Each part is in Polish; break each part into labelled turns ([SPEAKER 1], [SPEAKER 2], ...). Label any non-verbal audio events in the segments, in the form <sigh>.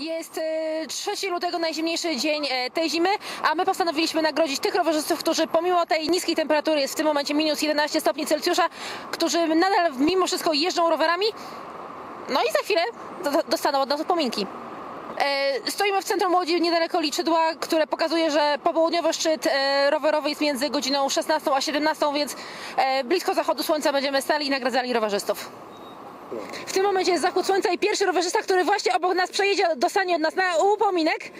[SPEAKER 1] Jest e, 3 lutego, najzimniejszy dzień e, tej zimy, a my postanowiliśmy nagrodzić tych rowerzystów, którzy pomimo tej niskiej temperatury, jest w tym momencie minus 11 stopni Celsjusza, którzy nadal mimo wszystko jeżdżą rowerami. No i za chwilę do- dostaną od nas upominki. E, Stoimy w centrum Łodzi niedaleko liczydła, które pokazuje, że popołudniowy szczyt e, rowerowy jest między godziną 16 a 17, więc e, blisko zachodu słońca będziemy stali i nagradzali rowerzystów. W tym momencie jest zachód słońca i pierwszy rowerzysta, który właśnie obok nas przejedzie, dostanie od nas na upominek.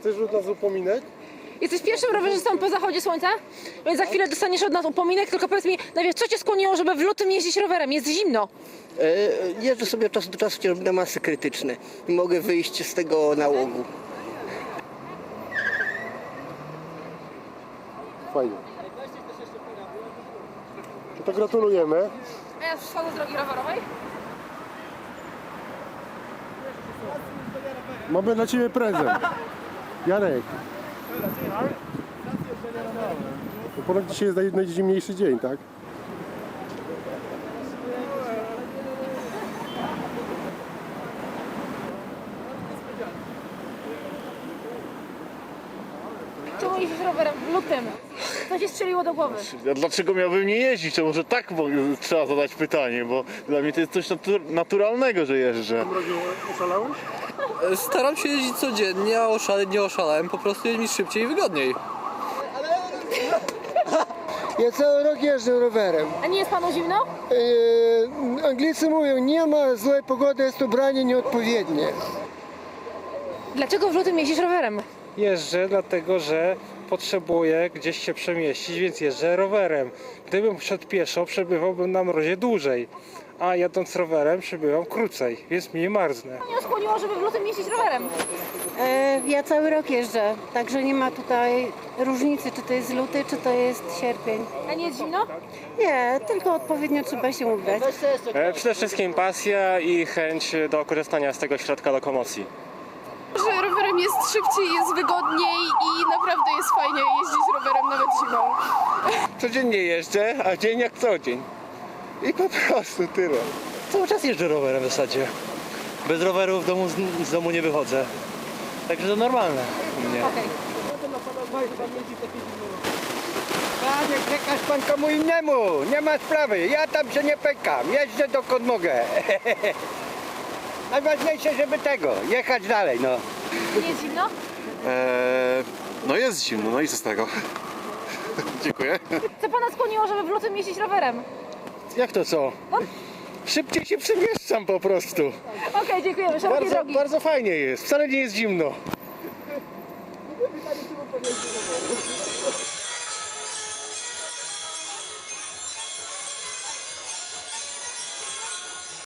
[SPEAKER 2] Chcesz od nas upominek?
[SPEAKER 1] Jesteś pierwszym rowerzystą po zachodzie słońca, więc za chwilę dostaniesz od nas upominek, tylko powiedz mi najpierw, co cię skłoniło, żeby w lutym jeździć rowerem? Jest zimno.
[SPEAKER 3] E, Jeżdżę sobie od czasu do czasu chociażby na masy krytyczne i mogę wyjść z tego nałogu.
[SPEAKER 2] Fajnie. No to gratulujemy.
[SPEAKER 1] A ja z drogi rowerowej.
[SPEAKER 2] Mamy dla Ciebie prezent. Janek. To ponad dzisiaj jest naj- najzimniejszy dzień, tak?
[SPEAKER 1] Czemu jeździsz rowerem w lutym? Co ci strzeliło do głowy?
[SPEAKER 4] Ja dlaczego miałbym nie jeździć? To może tak bo- trzeba zadać pytanie, bo dla mnie to jest coś natu- naturalnego, że jeżdżę.
[SPEAKER 2] Oszalałeś?
[SPEAKER 5] Staram się jeździć codziennie, a oszaleć nie oszalałem, po prostu jest mi szybciej i wygodniej.
[SPEAKER 6] Ja cały rok jeżdżę rowerem.
[SPEAKER 1] A nie jest panu zimno?
[SPEAKER 6] Yy, Anglicy mówią, nie ma złej pogody, jest ubranie nieodpowiednie.
[SPEAKER 1] Dlaczego w lutym jeździsz rowerem?
[SPEAKER 7] Jeżdżę dlatego, że potrzebuję gdzieś się przemieścić, więc jeżdżę rowerem. Gdybym szedł pieszo, przebywałbym na mrozie dłużej, a jadąc rowerem przebywam krócej, więc mniej marznę.
[SPEAKER 1] Co mnie skłoniło, żeby w lutym jeździć rowerem?
[SPEAKER 8] E, Ja cały rok jeżdżę, także nie ma tutaj różnicy, czy to jest luty, czy to jest sierpień.
[SPEAKER 1] A nie jest zimno?
[SPEAKER 8] Nie, tylko odpowiednio trzeba się ubrać.
[SPEAKER 9] E, Przede wszystkim pasja i chęć do korzystania z tego środka lokomocji.
[SPEAKER 10] Rowerem jest szybciej, jest wygodniej i naprawdę jest fajnie jeździć rowerem nawet zimą.
[SPEAKER 4] Codziennie jeżdżę, a dzień jak co dzień. I po prostu tyle.
[SPEAKER 5] Cały czas jeżdżę rowerem w zasadzie. Bez roweru w domu, z, z domu nie wychodzę. Także to normalne u mnie.
[SPEAKER 6] Panie, czekasz pan komu innemu, nie ma sprawy, ja tam się nie pekam, jeżdżę dokąd mogę. <laughs> Najważniejsze, żeby tego, jechać dalej, no.
[SPEAKER 1] Nie jest zimno?
[SPEAKER 4] Eee, no jest zimno, no i co z tego? <laughs> Dziękuję.
[SPEAKER 1] Co pana skłoniło, żeby w lutym jeździć rowerem?
[SPEAKER 4] Jak to co? Szybciej się przemieszczam po prostu.
[SPEAKER 1] Okej, dziękujemy. Szerokie
[SPEAKER 4] Bardzo,
[SPEAKER 1] drogi.
[SPEAKER 4] bardzo fajnie jest. Wcale nie jest zimno.